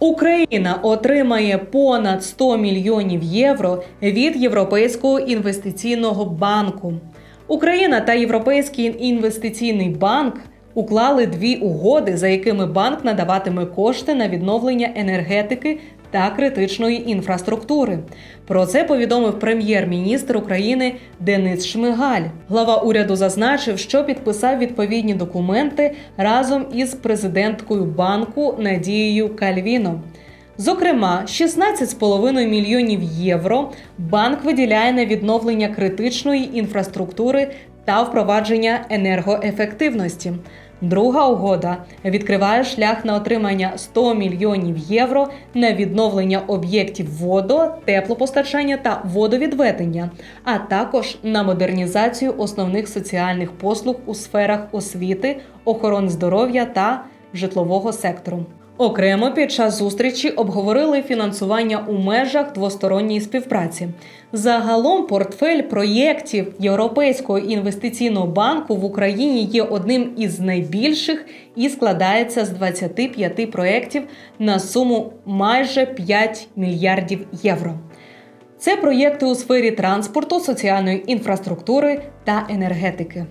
Україна отримає понад 100 мільйонів євро від Європейського інвестиційного банку. Україна та Європейський інвестиційний банк уклали дві угоди, за якими банк надаватиме кошти на відновлення енергетики та критичної інфраструктури. Про це повідомив прем'єр-міністр України Денис Шмигаль. Глава уряду зазначив, що підписав відповідні документи разом із президенткою банку Надією Кальвіно. Зокрема, 16,5 мільйонів євро банк виділяє на відновлення критичної інфраструктури та впровадження енергоефективності. Друга угода відкриває шлях на отримання 100 мільйонів євро на відновлення об'єктів водо, теплопостачання та водовідведення, а також на модернізацію основних соціальних послуг у сферах освіти, охорони здоров'я та житлового сектору. Окремо під час зустрічі обговорили фінансування у межах двосторонньої співпраці. Загалом портфель проєктів Європейського інвестиційного банку в Україні є одним із найбільших і складається з 25 проєктів на суму майже 5 мільярдів євро. Це проєкти у сфері транспорту, соціальної інфраструктури та енергетики.